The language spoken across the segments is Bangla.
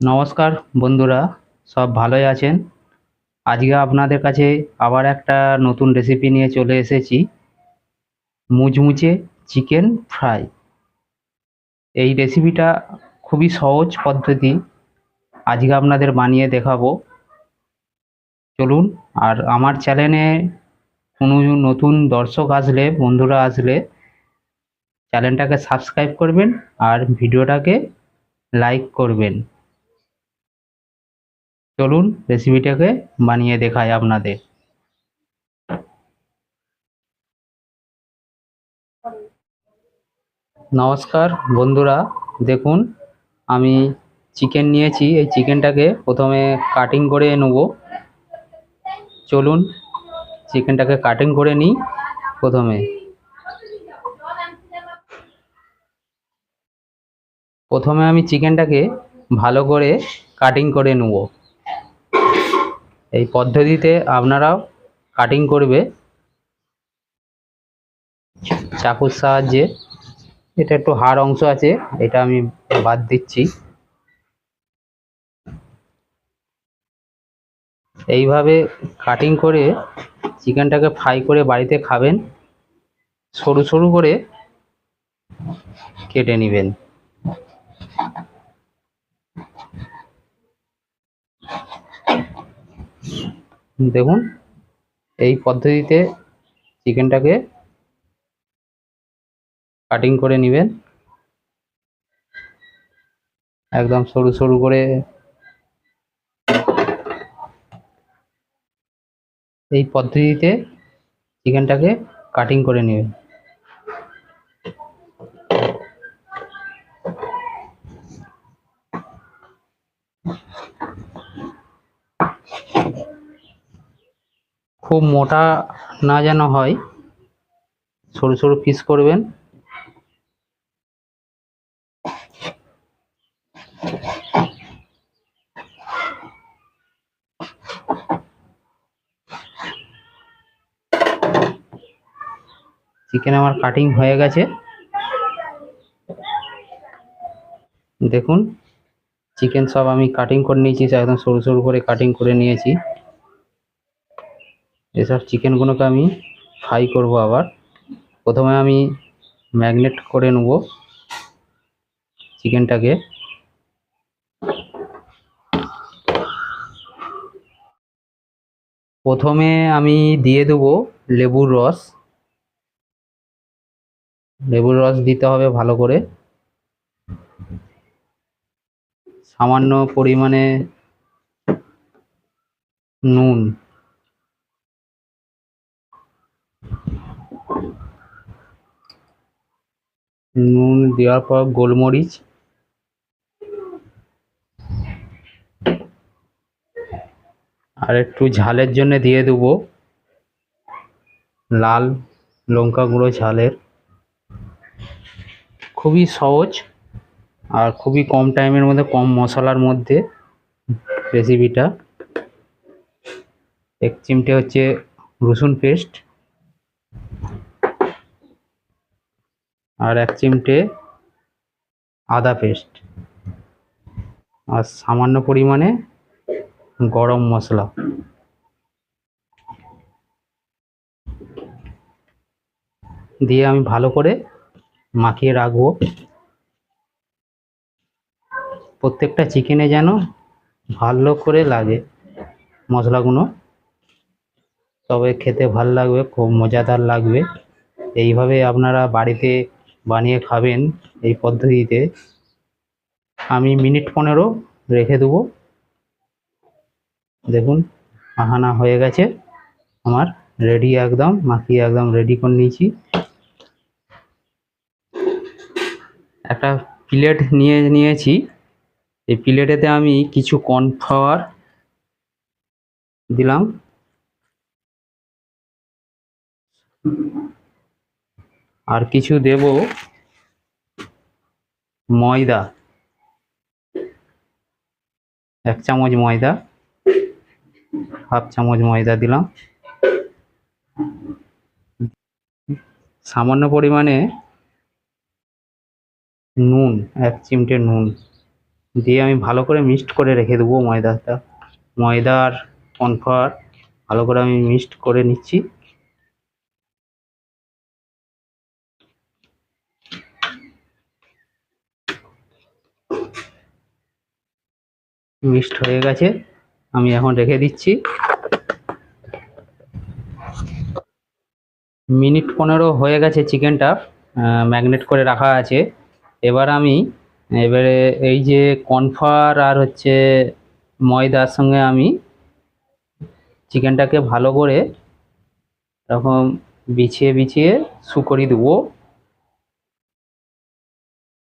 নমস্কার বন্ধুরা, সব ভালোই আছেন? আজকে আপনাদের কাছে আবার একটা নতুন রেসিপি নিয়ে চলে এসেছি। মুচমুচে চিকেন ফ্রাই এই রেসিপিটা খুবই সহজ পদ্ধতি। আজকে আপনাদের বানিয়ে দেখাবো। চলুন, আর আমার চ্যানেলে কোনো নতুন দর্শক আসলে, বন্ধুরা আসলে চ্যানেলটাকে সাবস্ক্রাইব করবেন আর ভিডিওটাকে লাইক করবেন। চলুন রেসিপিটাকে বানিয়ে দেখাই আপনাদের। নমস্কার বন্ধুরা, দেখুন, আমি চিকেন নিয়েছি। এই চিকেনটাকে প্রথমে কাটিং করে নেব। চলুন চিকেনটাকে কাটিং করে নিই প্রথমে। প্রথমে আমি চিকেনটাকে ভালো করে কাটিং করে নেব। এই পদ্ধতিতে আপনারাও কাটিং করবে। চাকুর সাহায্যে। এটা একটু হাড় অংশ আছে, এটা আমি বাদ দিচ্ছি। এইভাবে কাটিং করে চিকেনটাকে ফ্রাই করে বাড়িতে খাবেন। সরু সরু করে কেটে নেবেন। দেখুন, এই পদ্ধতিতে চিকেনটাকে কাটিং করে নেবেন। একদম সরু সরু করে। এই পদ্ধতিতে চিকেনটাকে কাটিং করে নেবেন। খুব মোটা না যেন হয়, সরু সরু পিস করবেন। চিকেন আমার কাটিং হয়ে গেছে। দেখুন চিকেন সব আমি কাটিং করে নিয়েছি, একদম সরু সরু করে কাটিং করে নিয়েছি। এসব চিকেনগুলোকে আমি ফ্রাই করব আবার। প্রথমে আমি ম্যাগনেট করে নেব চিকেনটাকে। প্রথমে আমি দিয়ে দেবো লেবুর রস। লেবুর রস দিতে হবে ভালো করে। সামান্য পরিমাণে নুন। নুন দেওয়ার পর গোলমরিচ। আর একটু ঝালের জন্য দিয়ে দেবো লাল লঙ্কা গুঁড়ো ঝালের। খুবই সহজ আর খুবই কম টাইমের মধ্যে, কম মশলার মধ্যে রেসিপিটা এক চিমটে হচ্ছে রসুন পেস্ট আর এক চিমটে আদা পেস্ট আর সামান্য পরিমাণে গরম মশলা। দিয়ে আমি ভালো করে মাখিয়ে রাখব। প্রত্যেকটা চিকেনে যেন ভালো করে লাগে মশলাগুলো। তবে খেতে ভালো লাগবে, খুব মজাদার লাগবে। এইভাবে আপনারা বাড়িতে বানিয়ে খাবেন এই পদ্ধতিতে। আমি মিনিট পনেরো রেখে দেবো। দেখুন মাখানা হয়ে গেছে। আমার রেডি একদম, মাখিয়ে একদম রেডি করে নিয়েছি। একটা প্লেট নিয়ে নিয়েছি। এই প্লেটেতে আমি কিছু কর্নফ্লাওয়ার দিলাম। আর কিছু দেব ময়দা। এক চামচ ময়দা, হাফ চামচ ময়দা দিলাম। সামান্য পরিমাণে নুন, এক চিমটে নুন দিয়ে আমি ভালো করে মিক্সড করে রেখে দেবো ময়দাটা। ময়দার কর্নফ্লাওয়ার ভালো করে আমি মিক্সড করে নিচ্ছি। মিক্সড হয়ে গেছে, আমি এখন রেখে দিচ্ছি। মিনিট পনেরো হয়ে গেছে চিকেনটা ম্যাগনেট করে রাখা আছে। এবার আমি, এবারে এই যে কনফার আর হচ্ছে ময়দার সঙ্গে আমি চিকেনটাকে ভালো করে এরকম বিছিয়ে বিছিয়ে শুকরি দেবো।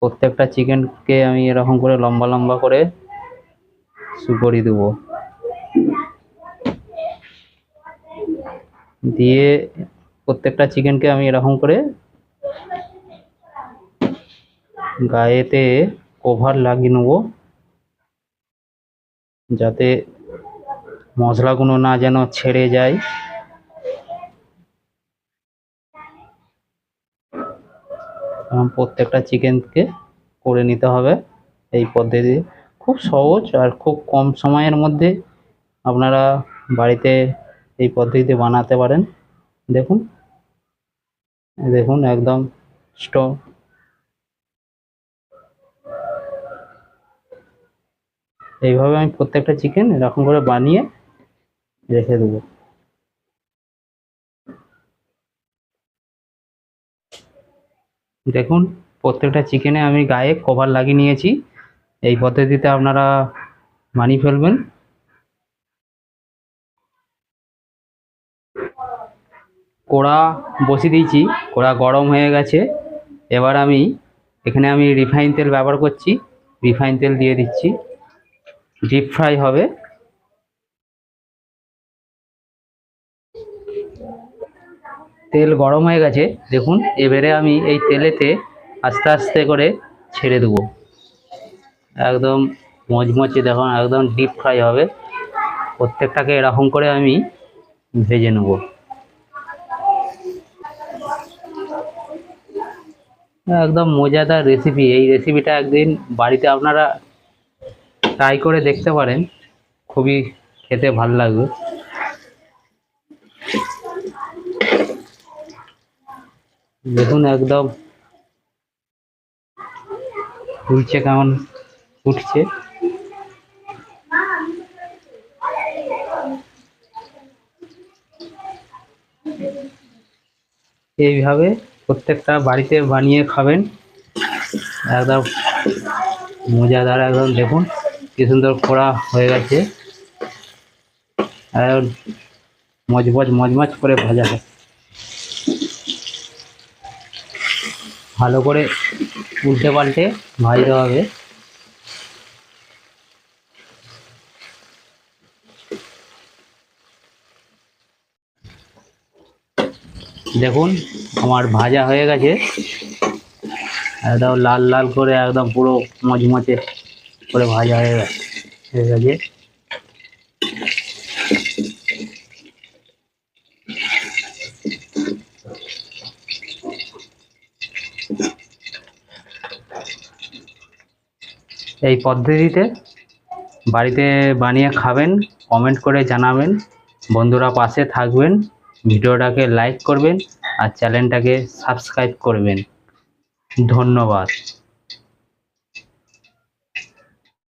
প্রত্যেকটা চিকেনকে আমি এরকম করে লম্বা লম্বা করে সুপরি দেবো। দিয়ে প্রত্যেকটা চিকেনকে আমি এরকম করে গায়েতে কভার লাগিয়ে নেব, যাতে মশলাগুলো না যেন ছেড়ে যায়। প্রত্যেকটা চিকেনকে করে নিতে হবে। এই পদ্ধতি খুব সহজ আর খুব কম সময়ের মধ্যে আপনারা বাড়িতে এই পদ্ধতিতে বানাতে পারেন। দেখুন। দেখুন, একদম স্ট্রং এইভাবে আমি প্রত্যেকটা চিকেন এরকম করে বানিয়ে রেখে দেবো। দেখুন, প্রত্যেকটা চিকেনে আমি গায়ে কভার লাগিয়ে নিয়েছি। এই পদ্ধতিতে আপনারা বানিয়ে ফেলবেন। কড়া বসিয়ে দিয়েছি, কড়া গরম হয়ে গেছে। এবার আমি, এখানে আমি রিফাইন তেল ব্যবহার করছি, রিফাইন তেল দিয়ে দিচ্ছি। ডিপ ফ্রাই হবে। তেল গরম হয়ে গেছে, দেখুন, এবারে আমি এই তেলেতে আস্তে আস্তে করে ছেড়ে দেবো। একদম মচমচে দেখুন, একদম ডিপ ফ্রাই হবে। প্রত্যেকটাকে এরকম করে আমি ভেজে নেব। একদম মজাদার রেসিপি এই রেসিপিটা একদিন বাড়িতে আপনারা ট্রাই করে দেখতে পারেন। খুবই খেতে ভালো লাগবে। দেখুন একদম, ফুলছে কেমন। উঠছে। এইভাবে প্রত্যেকটা বাড়িতে বানিয়ে খাবেন। একদম মজাদার একদম দেখুন, কি সুন্দর করা হয়ে গেছে। আর মজমজ মজমজ করে ভাজা হয়। ভালো করে উল্টে পাল্টে ভাজতে হবে। দেখুন, আমার ভাজা হয়ে গেছে। একদম লাল লাল করে, একদম পুরো মচমচে করে ভাজা হয়ে গেছে হয়ে গেছে। এই পদ্ধতিতে বাড়িতে বানিয়ে খাবেন কমেন্ট করে জানাবেন, বন্ধুরা পাশে থাকবেন। ভিডিওটাকে লাইক করবেন আর চ্যানেলটাকে সাবস্ক্রাইব করবেন। ধন্যবাদ।